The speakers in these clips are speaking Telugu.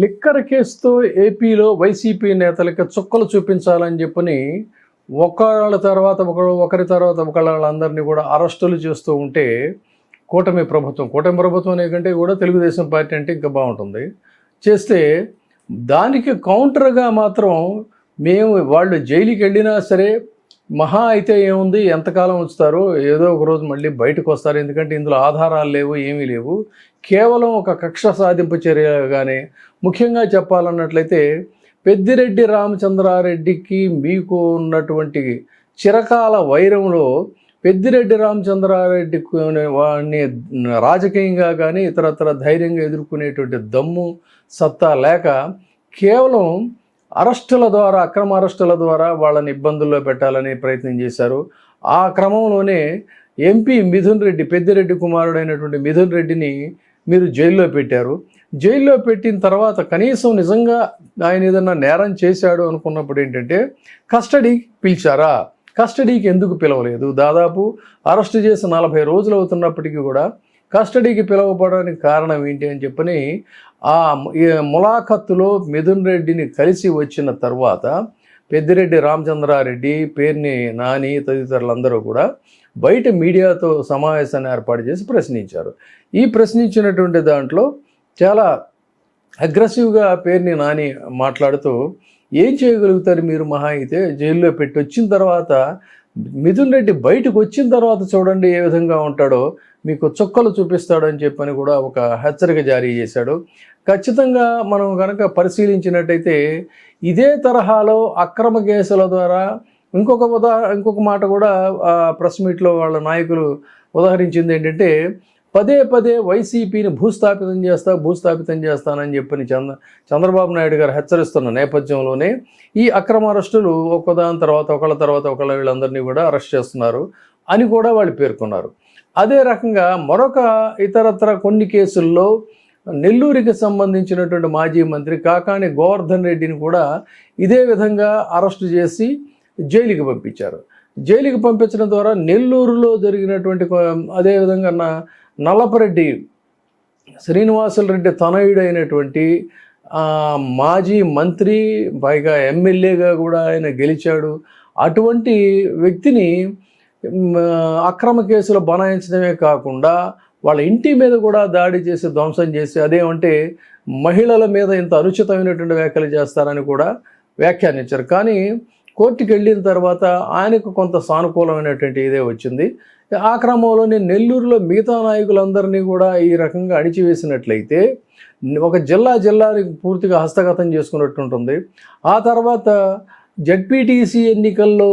లిక్కర్ కేసుతో ఏపీలో వైసీపీ నేతలకి చుక్కలు చూపించాలని చెప్పని ఒకళ్ళ తర్వాత ఒకళ్ళు ఒకరి తర్వాత ఒకళ్ళందరినీ కూడా అరెస్టులు చేస్తూ ఉంటే కూటమి ప్రభుత్వం కూటమి ప్రభుత్వం అనేకంటే కూడా తెలుగుదేశం పార్టీ అంటే ఇంకా బాగుంటుంది. చేస్తే దానికి కౌంటర్గా మాత్రం మేము వాళ్ళు జైలుకి వెళ్ళినా సరే మహా అయితే ఏముంది ఎంతకాలం ఉంచుతారో ఏదో ఒక రోజు మళ్ళీ బయటకు వస్తారు. ఎందుకంటే ఇందులో ఆధారాలు లేవు ఏమీ లేవు. కేవలం ఒక కక్ష సాధింపు చర్యగానే ముఖ్యంగా చెప్పాలన్నట్లయితే పెద్దిరెడ్డి రామచంద్రారెడ్డికి మీకు ఉన్నటువంటి చిరకాల వైరంలో పెద్దిరెడ్డి రామచంద్రారెడ్డి వాడిని రాజకీయంగా కానీ ఇతరత్ర ధైర్యంగా ఎదుర్కొనేటువంటి దమ్ము సత్తా లేక కేవలం అరెస్టుల ద్వారా అక్రమ అరెస్టుల ద్వారా వాళ్ళని ఇబ్బందుల్లో పెట్టాలని ప్రయత్నం చేశారు. ఆ క్రమంలోనే ఎంపీ మిథున్ రెడ్డి పెద్దిరెడ్డి కుమారుడైనటువంటి మిథున్ రెడ్డిని మీరు జైల్లో పెట్టారు. జైల్లో పెట్టిన తర్వాత కనీసం నిజంగా ఆయన ఏదన్నా నేరం చేశాడు అనుకున్నప్పుడు ఏంటంటే కస్టడీకి పిలిచారా? కస్టడీకి ఎందుకు పిలవలేదు? దాదాపు అరెస్ట్ చేసి నలభై రోజులు అవుతున్నప్పటికీ కూడా కస్టడీకి పిలవపడడానికి కారణం ఏంటి అని చెప్పని ఆ ఈ ములాఖత్తులో మిథున్ రెడ్డిని కలిసి వచ్చిన తర్వాత పెద్దిరెడ్డి రామచంద్రారెడ్డి పేర్ని నాని తదితరులందరూ కూడా బయట మీడియాతో సమావేశాన్ని ఏర్పాటు చేసి ప్రశ్నించారు. ఈ ప్రశ్నించినటువంటి దాంట్లో చాలా అగ్రెసివ్గా పేరుని నాని మాట్లాడుతూ ఏం చేయగలుగుతారు మీరు మహా అయితే? జైల్లో పెట్టి వచ్చిన తర్వాత మిథున్ రెడ్డి బయటకు వచ్చిన తర్వాత చూడండి ఏ విధంగా ఉంటాడో మీకు చుక్కలు చూపిస్తాడని చెప్పని కూడా ఒక హెచ్చరిక జారీ చేశాడు. ఖచ్చితంగా మనం కనుక పరిశీలించినట్టయితే ఇదే తరహాలో అక్రమ కేసుల ద్వారా ఇంకొక ఉదా ఇంకొక మాట కూడా ప్రెస్ మీట్లో వాళ్ళ నాయకులు ఉదాహరించింది ఏంటంటే పదే పదే వైసీపీని భూస్థాపితం చేస్తా భూస్థాపితం చేస్తానని చెప్పని చంద్ర చంద్రబాబు నాయుడు గారు హెచ్చరిస్తున్న నేపథ్యంలోనే ఈ అక్రమ అరెస్టులు ఒక్కదాని తర్వాత ఒకళ్ళ తర్వాత ఒకళ్ళ వీళ్ళందరినీ కూడా అరెస్ట్ చేస్తున్నారు అని కూడా వాళ్ళు పేర్కొన్నారు. అదే రకంగా మరొక ఇతరత్ర కొన్ని కేసుల్లో నెల్లూరుకి సంబంధించినటువంటి మాజీ మంత్రి కాకాని గోవర్ధన్ రెడ్డిని కూడా ఇదే విధంగా అరెస్టు చేసి జైలుకి పంపించారు. జైలుకి పంపించడం ద్వారా నెల్లూరులో జరిగినటువంటి అదేవిధంగా నా నల్లపరెడ్డి శ్రీనివాసుల రెడ్డి తనయుడైనటువంటి మాజీ మంత్రి పైగా ఎమ్మెల్యేగా కూడా ఆయన గెలిచాడు. అటువంటి వ్యక్తిని అక్రమ కేసులు బనాయించడమే కాకుండా వాళ్ళ ఇంటి మీద కూడా దాడి చేసి ధ్వంసం చేసి అదేమంటే మహిళల మీద ఇంత అనుచితమైనటువంటి వ్యాఖ్యలు చేస్తారని కూడా వ్యాఖ్యానించారు. కానీ కోర్టుకి వెళ్ళిన తర్వాత ఆయనకు కొంత సానుకూలమైనటువంటి ఇదే వచ్చింది. ఆ క్రమంలోనే నెల్లూరులో మిగతా నాయకులందరినీ కూడా ఈ రకంగా అణిచివేసినట్లయితే ఒక జిల్లా జిల్లాని పూర్తిగా హస్తగతం చేసుకున్నట్టు ఉంటుంది ఆ తర్వాత జడ్పీటీసీ ఎన్నికల్లో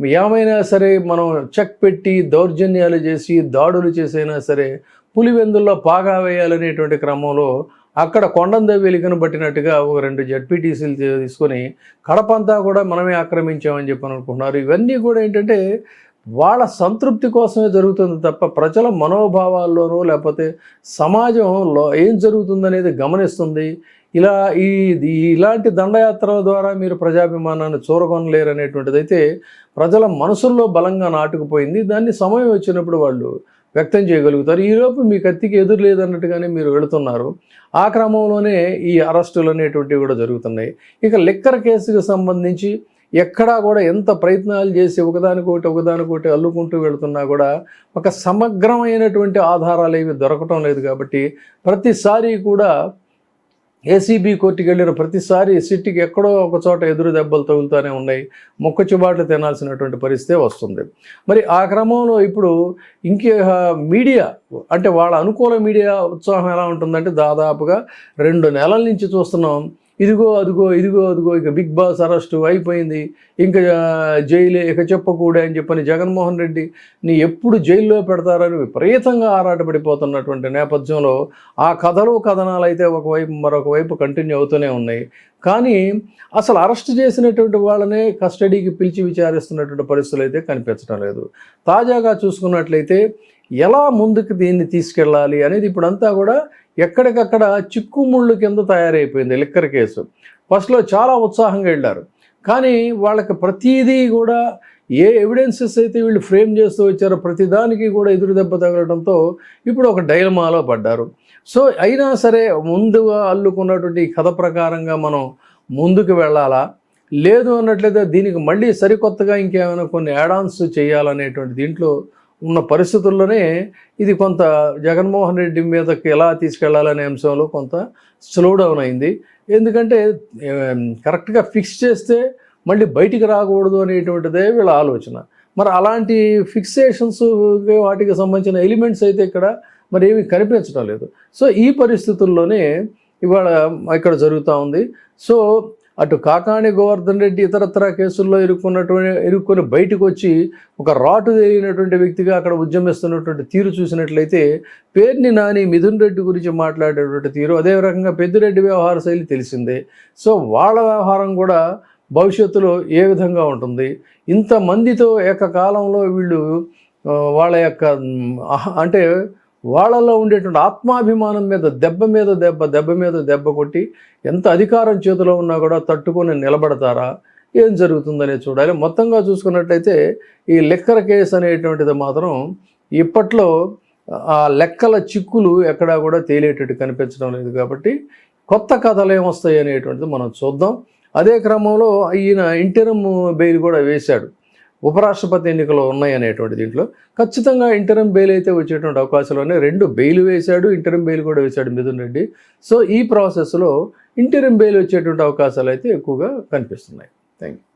ఏమైనా సరే మనం చెక్ పెట్టి దౌర్జన్యాలు చేసి దాడులు చేసైనా సరే పులివెందుల్లో పాగా వేయాలనేటువంటి క్రమంలో అక్కడ కొండంద వెలికను పట్టినట్టుగా ఒక రెండు జడ్పీటీసీలు తీసుకొని కడపంతా కూడా మనమే ఆక్రమించామని చెప్పి అనుకుంటున్నారు. ఇవన్నీ కూడా ఏంటంటే వాళ్ళ సంతృప్తి కోసమే జరుగుతుంది తప్ప ప్రజల మనోభావాల్లోనూ లేకపోతే సమాజంలో ఏం జరుగుతుందనేది గమనిస్తుంది. ఇలా ఈ ఇలాంటి దండయాత్రల ద్వారా మీరు ప్రజాభిమానాన్ని చూరగొనలేరు అనేటువంటిది అయితే ప్రజల మనసుల్లో బలంగా నాటుకుపోయింది. దాన్ని సమయం వచ్చినప్పుడు వాళ్ళు వ్యక్తం చేయగలుగుతారు. ఈలోపు మీ కత్తికి ఎదురు లేదన్నట్టుగానే మీరు వెళుతున్నారు. ఆ క్రమంలోనే ఈ అరెస్టులు అనేటువంటివి కూడా జరుగుతున్నాయి. ఇక లిక్కర్ కేసుకు సంబంధించి ఎక్కడా కూడా ఎంత ప్రయత్నాలు చేసి ఒకదానికొకటి ఒకదానికొకటి అల్లుకుంటూ వెళుతున్నా కూడా ఒక సమగ్రమైనటువంటి ఆధారాలు ఏవి దొరకటం లేదు కాబట్టి ప్రతిసారి కూడా ఏసీబీ కోర్టుకి వెళ్ళిన ప్రతిసారి సిట్టికి ఎక్కడో ఒక చోట ఎదురు దెబ్బలు తగులుతూనే ఉన్నాయి. మొక్క చిబాట్లు తినాల్సినటువంటి పరిస్థితే వస్తుంది. మరి ఆ క్రమంలో ఇప్పుడు ఇంకే మీడియా అంటే వాళ్ళ అనుకూల మీడియా ఉత్సాహం ఎలా ఉంటుందంటే దాదాపుగా రెండు నెలల నుంచి చూస్తున్నాం. ఇదిగో అదిగో ఇదిగో అదిగో ఇక బిగ్ బాస్ అరెస్టు అయిపోయింది. ఇంకా జైలు ఇక చెప్పకూడే అని చెప్పని జగన్మోహన్ రెడ్డి నీ ఎప్పుడు జైల్లో పెడతారని విపరీతంగా ఆరాటపడిపోతున్నటువంటి నేపథ్యంలో ఆ కథలు కథనాలు అయితే ఒకవైపు మరొకవైపు కంటిన్యూ అవుతూనే ఉన్నాయి. కానీ అసలు అరెస్ట్ చేసినటువంటి వాళ్ళనే కస్టడీకి పిలిచి విచారిస్తున్నటువంటి పరిస్థితులు అయితే కనిపించడం లేదు. తాజాగా చూసుకున్నట్లయితే ఎలా ముందుకు దీన్ని తీసుకెళ్ళాలి అనేది ఇప్పుడంతా కూడా ఎక్కడికక్కడ చిక్కుముళ్ళు కింద తయారైపోయింది లిక్కర్ కేసు. ఫస్ట్లో చాలా ఉత్సాహంగా వెళ్ళారు. కానీ వాళ్ళకి ప్రతీదీ కూడా ఏ ఎవిడెన్సెస్ అయితే వీళ్ళు ఫ్రేమ్ చేస్తూ వచ్చారో ప్రతిదానికి కూడా ఎదురు దెబ్బ తగలడంతో ఇప్పుడు ఒక డైలమాలో పడ్డారు. సో అయినా సరే ముందుగా అల్లుకున్నటువంటి కథ ప్రకారంగా మనం ముందుకు వెళ్ళాలా? లేదు అన్నట్లయితే దీనికి మళ్ళీ సరికొత్తగా ఇంకేమైనా కొన్ని యాడాన్స్ చేయాలనేటువంటి దీంట్లో ఉన్న పరిస్థితుల్లోనే ఇది కొంత జగన్మోహన్ రెడ్డి మీదకి ఎలా తీసుకెళ్ళాలనే అంశంలో కొంత స్లో డౌన్ అయింది. ఎందుకంటే కరెక్ట్గా ఫిక్స్ చేస్తే మళ్ళీ బయటికి రాకూడదు అనేటువంటిదే వీళ్ళ ఆలోచన. మరి అలాంటి ఫిక్సేషన్స్ వాటికి సంబంధించిన ఎలిమెంట్స్ అయితే ఇక్కడ మరి ఏమీ కనిపించడం లేదు. సో ఈ పరిస్థితుల్లోనే ఇవాళ ఇక్కడ జరుగుతూ ఉంది. సో అటు కాకాణి గోవర్ధన్ రెడ్డి ఇతరత్ర కేసుల్లో ఇరుక్కున్నటువంటి ఇరుక్కొని బయటకు వచ్చి ఒక రాటు తెలియనటువంటి వ్యక్తిగా అక్కడ ఉద్యమిస్తున్నటువంటి తీరు చూసినట్లయితే పేర్ని నాని మిథున్ రెడ్డి గురించి మాట్లాడేటువంటి తీరు అదే రకంగా పెద్దిరెడ్డి వ్యవహార శైలి తెలిసిందే. సో వాళ్ళ వ్యవహారం కూడా భవిష్యత్తులో ఏ విధంగా ఉంటుంది? ఇంతమందితో ఏకకాలంలో వీళ్ళు వాళ్ళ యొక్క అంటే వాళ్ళలో ఉండేటువంటి ఆత్మాభిమానం మీద దెబ్బ మీద దెబ్బ దెబ్బ మీద దెబ్బ కొట్టి ఎంత అధికారం చేతిలో ఉన్నా కూడా తట్టుకొని నిలబడతారా? ఏం జరుగుతుందనే చూడాలి. మొత్తంగా చూసుకున్నట్లయితే ఈ లెక్కల కేసు అనేటువంటిది మాత్రం ఇప్పట్లో ఆ లెక్కల చిక్కులు ఎక్కడా కూడా తేలేటట్టు కనిపించడం లేదు కాబట్టి కొత్త కథలు ఏమొస్తాయి అనేటువంటిది మనం చూద్దాం. అదే క్రమంలో ఈయన ఇంటరమ్ బెయిల్ కూడా వేశాడు. ఉపరాష్ట్రపతి ఎన్నికలు ఉన్నాయి అనేటువంటి దీంట్లో ఖచ్చితంగా ఇంటరం బెయిల్ అయితే వచ్చేటువంటి అవకాశాలు ఉన్నాయి. రెండు బెయిల్ వేశాడు ఇంటరం బెయిల్ కూడా వేశాడు మిథున్ రెడ్డి. సో ఈ ప్రాసెస్లో ఇంటరం బెయిల్ వచ్చేటువంటి అవకాశాలు అయితే ఎక్కువగా కనిపిస్తున్నాయి. Thank you